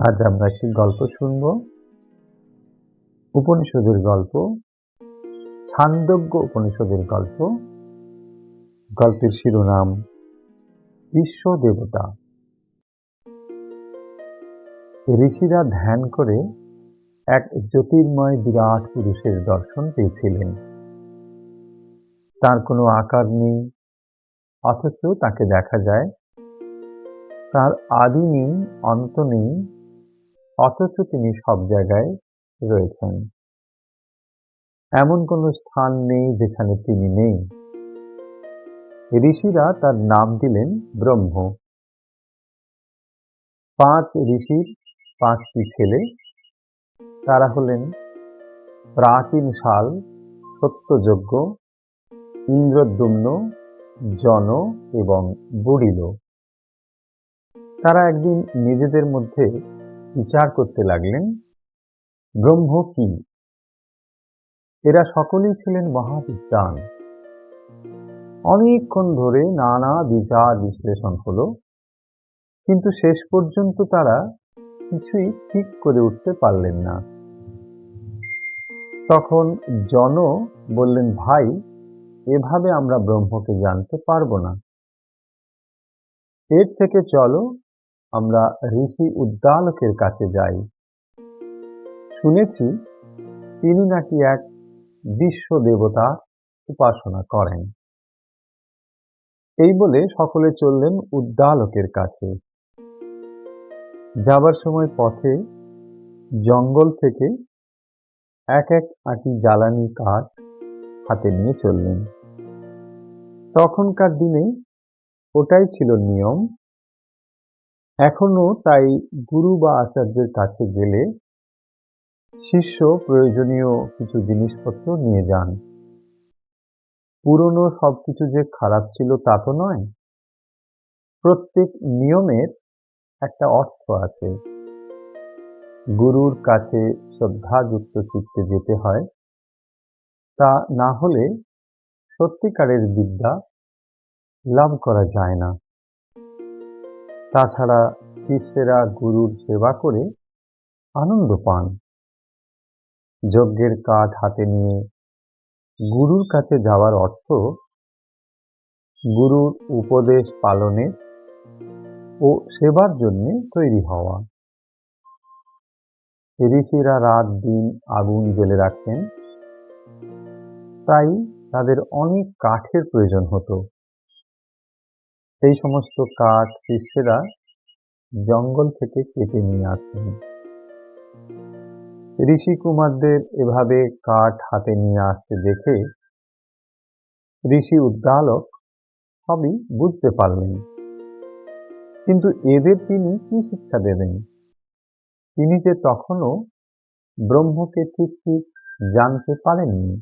আজ আমরা একটি গল্প শুনব। উপনিষদের গল্প, ছান্দজ্ঞ উপনিষদের গল্প। গল্পের শিরোনাম বিশ্ব দেবতা। ঋষিরা ধ্যান করে এক জ্যোতির্ময় বিরাট পুরুষের দর্শন পেয়েছিলেন। তার কোনো আকার নেই, অথচ তাকে দেখা যায় তার আদি নেই, অন্ত নেই অথচ তিনি সব জায়গায় রয়েছেন। এমন কোনো স্থান নেই যেখানে তিনি নেই। ঋষিরা তার নাম দিলেন ব্রহ্ম। পাঁচ ঋষির পাঁচটি ছেলে, তারা হলেন প্রাচীন শাল সত্যযজ্ঞ, ইন্দ্রদ্যুম্ন, জন এবং বুড়িল। তারা একদিন নিজেদের মধ্যে বিচার করতে লাগলেন, ব্রহ্ম কি? এরা সকলেই ছিলেন মহাবিদ্যান অনেকক্ষণ ধরে নানা বিচার বিশ্লেষণ হলো, কিন্তু শেষ পর্যন্ত তারা কিছুই ঠিক করে উঠতে পারলেন না। তখন জন বললেন, ভাই, এভাবে আমরা ব্রহ্মকে জানতে পারব না। এর থেকে চলো আমরা ঋষি উদ্দালকের কাছে যাই। শুনেছি তিনি নাকি এক বিশ্ব দেবতা উপাসনা করেন। এই বলে সকলে চললেন উদ্দালকের কাছে। যাবার সময় পথে জঙ্গল থেকে এক এক আটি জ্বালানি কাঠ হাতে নিয়ে চললেন। তখনকার দিনে ওটাই ছিল নিয়ম। এখনও তাই গুরু বা আচার্যের কাছে গেলে শিষ্য প্রয়োজনীয় কিছু জিনিসপত্র নিয়ে যান। পুরনো সবকিছু যে খারাপ ছিল তা তো নয়। প্রত্যেক নিয়মের একটা অর্থ আছে। গুরুর কাছে শ্রদ্ধাযুক্ত চিত্তে যেতে হয়। তা না হলে সত্যিকারের বিদ্যা লাভ করা যায় না। তাছাড়া শিষ্যেরা গুরুর সেবা করে আনন্দ পান। যজ্ঞের কাঠ হাতে নিয়ে গুরুর কাছে যাওয়ার অর্থ গুরুর উপদেশ পালনের ও সেবার জন্য তৈরি হওয়া। ঋষিরা রাত দিন আগুন জেলে রাখতেন। তাই তাদের অনেক কাঠের প্রয়োজন হতো। সেই সমস্ত কাঠ শিষ্যেরা জঙ্গল থেকে কেটে নিয়ে আসতেন ঋষি কুমারদের এভাবে কাঠ হাতে নিয়ে আসতে দেখে ঋষি উদ্দালক সবই বুঝতে পারলেন। কিন্তু এদের তিনি কি শিক্ষা দেবেন? তিনি যে তখনও ব্রহ্মকে ঠিক ঠিক জানতে পারেননি।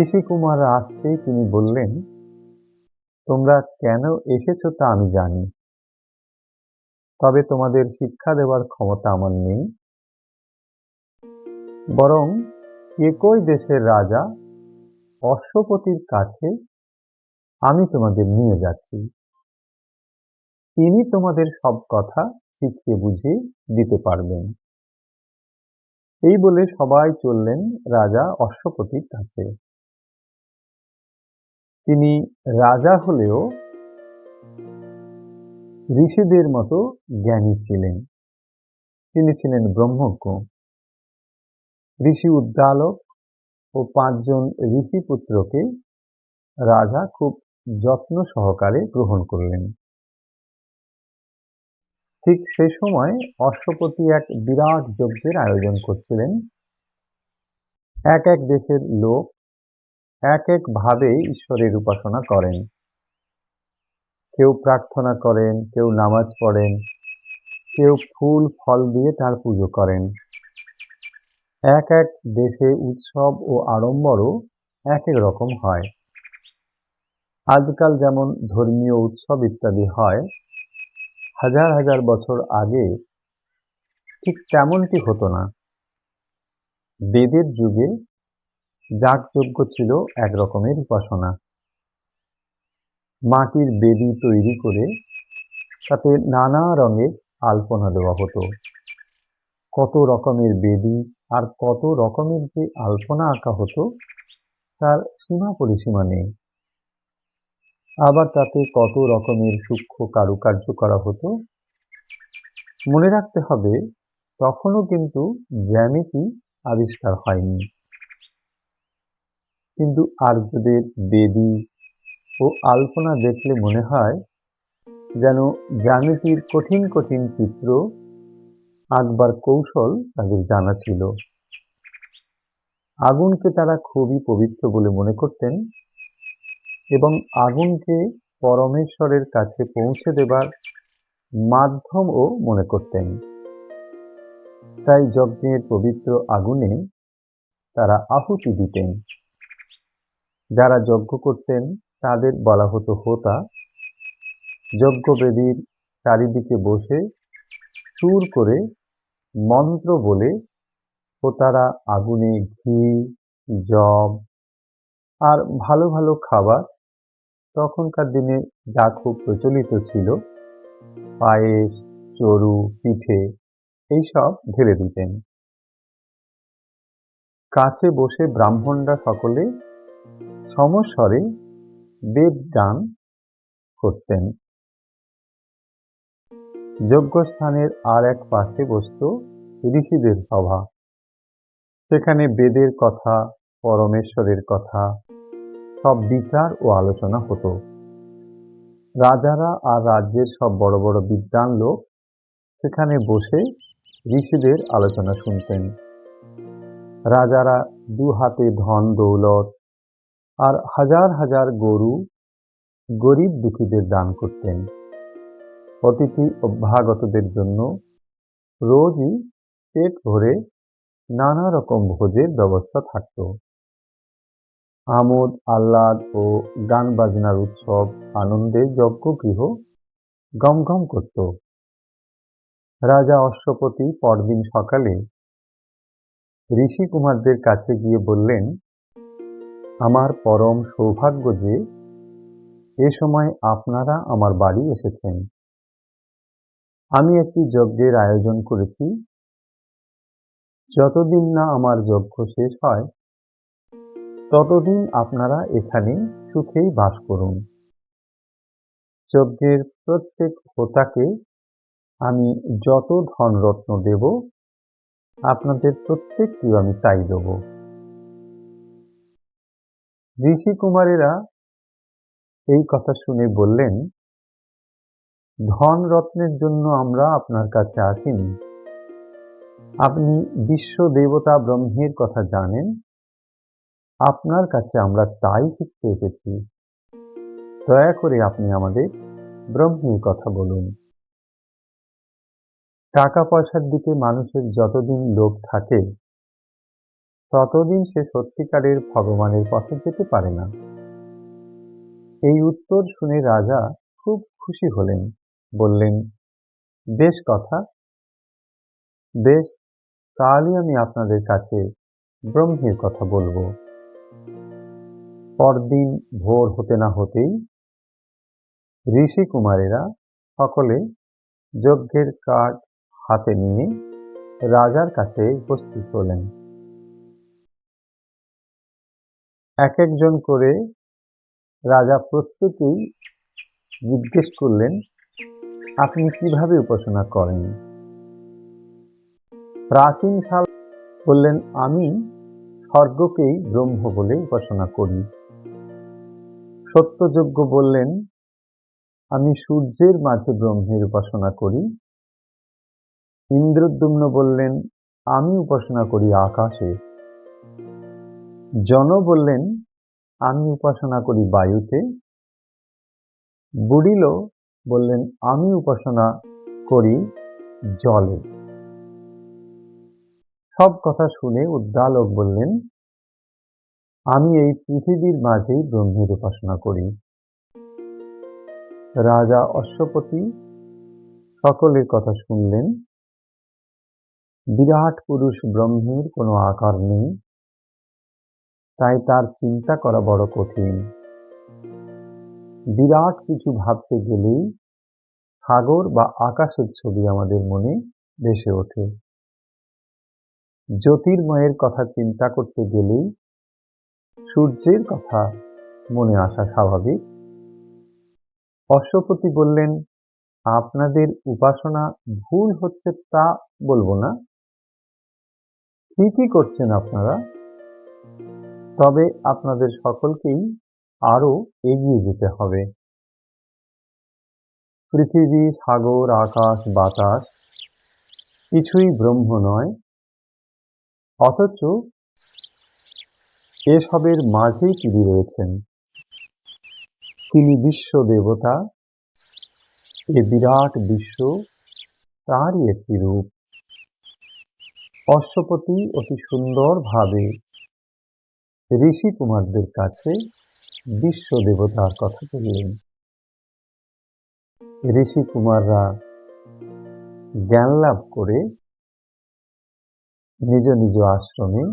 ঋষি কুমার আসতেই তিনি বললেন তোমরা কেন এসেছ তা আমি জানি। তবে তোমাদের শিক্ষা দেওয়ার ক্ষমতা আমার নেই। বরং একই দেশের রাজা অশ্বপতির কাছে আমি তোমাদের নিয়ে যাচ্ছি। তিনি তোমাদের সব কথা শিখিয়ে বুঝিয়ে দিতে পারবেন। এই বলে সবাই চললেন রাজা অশ্বপতির কাছে। তিনি রাজা হলেও ঋষিদের মতো জ্ঞানী ছিলেন। তিনি ছিলেন ব্রহ্মজ্ঞ। ঋষি উদ্দালক ও পাঁচজন ঋষি পুত্রকে রাজা খুব যত্ন সহকারে গ্রহণ করলেন। ঠিক সে সময় অশ্বপতি এক বিরাট যজ্ঞের আয়োজন করছিলেন। এক এক দেশের লোক এক এক ভাবে ঈশ্বরের উপাসনা করেন। কেউ প্রার্থনা করেন, কেউ নামাজ পড়েন, কেউ ফুল, ফল দিয়ে তার পুজো করেন। এক এক দেশে উৎসব ও আড়ম্বরও এক এক রকম হয়। আজকাল যেমন ধর্মীয় উৎসব ইত্যাদি হয়, হাজার হাজার বছর আগে ঠিক তেমনটি হতো না। বেদের যুগে যাগযজ্ঞ ছিল এক রকমের উপাসনা। মাটির বেদি তৈরি করে তাতে নানা রঙের আলপনা দেওয়া হতো। কত রকমের বেদি আর কত রকমের যে আলপনা আঁকা হতো, তার সীমা পরিসীমা নেই। আবার তাতে কত রকমের সূক্ষ্ম কারুকার্য করা হতো। মনে রাখতে হবে, তখনও কিন্তু জ্যামিতি আবিষ্কার হয়নি। কিন্তু আর্যদের বেদি ও আলপনা দেখলে মনে হয় যেন জ্যামিতির কঠিন কঠিন চিত্র, আঁকবার কৌশল তাদের জানা ছিল। আগুনকে তারা খুবই পবিত্র বলে মনে করতেন এবং আগুনকে পরমেশ্বরের কাছে পৌঁছে দেবার মাধ্যমও মনে করতেন। তাই যজ্ঞের পবিত্র আগুনে তারা আহুতি দিতেন। যারা যজ্ঞ করতেন, তাদের বলা হতো হোতা। যজ্ঞবেদীর চারিদিকে বসে সুর করে মন্ত্র বলে হোতারা আগুনে ঘি, জব আর ভালো ভালো খাবার তখনকার দিনে যা খুব প্রচলিত ছিল, পায়েস, চরু, পিঠে এইসব ঢেলে দিতেন। কাছে বসে ব্রাহ্মণরা সকলে সমস্বরে বেদ গান করতেন। যজ্ঞস্থানের আর এক পাশে বসত ঋষিদের সভা। সেখানে বেদের কথা, পরমেশ্বরের কথা, সব বিচার ও আলোচনা হতো। রাজারা আর রাজ্যের সব বড় বড় বিদ্বান লোক সেখানে বসে ঋষিদের আলোচনা শুনতেন। রাজারা দু হাতে ধন, দৌলত আর হাজার হাজার গরু গরিব দুঃখীদের দান করতেন। অতিথি অভ্যাগতদের জন্য রোজই পেট ভরে নানা রকম ভোজের ব্যবস্থা থাকত। আমোদ, আহ্লাদ ও গান বাজনার উৎসব আনন্দে যজ্ঞগৃহ গমঘম করত। রাজা অশ্বপতি পরদিন সকালে ঋষি কুমারদের কাছে গিয়ে বললেন আমার পরম সৌভাগ্য যে এ সময় আপনারা আমার বাড়ি এসেছেন। আমি একটি যজ্ঞের আয়োজন করেছি। যতদিন না আমার যজ্ঞ শেষ হয়, ততদিন আপনারা এখানে সুখেই বাস করুন। যজ্ঞের প্রত্যেক হোতাকে আমি যত ধনরত্ন দেব, আপনাদের প্রত্যেককেও আমি তাই দেব। ঋষি কুমারেরা এই কথা শুনে বললেন ধন রত্নের জন্য আমরা আপনার কাছে আসিনি। আপনি বিশ্ব দেবতা ব্রহ্মের কথা জানেন। আপনার কাছে আমরা তাই শিখতে এসেছি। দয়া করে আপনি আমাদের ব্রহ্মের কথা বলুন। টাকা পয়সার দিকে মানুষের যতদিন লোভ থাকে ততদিন সে সত্যিকারের ভগবানের পথে যেতে পারে না। এই উত্তর শুনে রাজা খুব খুশি হলেন, বললেন, বেশ কথা। বেশ কালই আমি আপনাদের কাছে ব্রহ্মের কথা বলব। পরদিন ভোর হতে না হতেই ঋষি কুমারেরা সকলে যজ্ঞের কাঠ হাতে নিয়ে রাজার কাছে উপস্থিত হলেন। এক একজন করে রাজা প্রত্যেকেই জিজ্ঞেস করলেন, আপনি কীভাবে উপাসনা করেন? প্রাচীন সাল বললেন, আমি স্বর্গকেই ব্রহ্ম বলে উপাসনা করি। সত্যযজ্ঞ বললেন, আমি সূর্যের মাঝে ব্রহ্মের উপাসনা করি। ইন্দ্রদ্যুম্ন বললেন, আমি উপাসনা করি আকাশে। জন বললেন, আমি উপাসনা করি বায়ুতে। বুড়িল বললেন, আমি উপাসনা করি জলে। সব কথা শুনে উদ্দালক বললেন, আমি এই পৃথিবীর মাঝেই ব্রহ্মের উপাসনা করি। রাজা অশ্বপতি সকলের কথা শুনলেন। বিরাট পুরুষ ব্রহ্মের কোনো আকার নেই। তাই তার চিন্তা করা বড় কঠিন। বিরাট কিছু ভাবতে গেলেই সাগর বা আকাশের ছবি আমাদের মনে ভেসে ওঠে। জ্যোতির্ময়ের কথা চিন্তা করতে গেলেই সূর্যের কথা মনে আসা স্বাভাবিক। অশ্বপতি বললেন, আপনাদের উপাসনা ভুল হচ্ছে তা বলব না। ঠিকই করছেন আপনারা। তবে আপনাদের সকলকেই আরও এগিয়ে যেতে হবে। পৃথিবী, সাগর, আকাশ, বাতাস কিছুই ব্রহ্ম নয়, অথচ এসবের মাঝেই তিনি রয়েছেন। তিনি বিশ্ব দেবতা, এ বিরাট বিশ্ব তারই একটি রূপ। অশ্বপতি অতি সুন্দরভাবে ঋষি কুমারদের কাছে বিশ্ব দেবতার কথা বললেন। ঋষি কুমাররা জ্ঞান লাভ করে নিজ নিজ আশ্রমে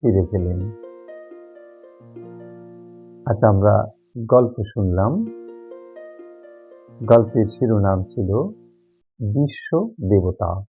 ফিরে গেলেন। আজ আমরা গল্প শুনলাম। গল্পের শিরোনাম ছিল বিশ্ব দেবতা।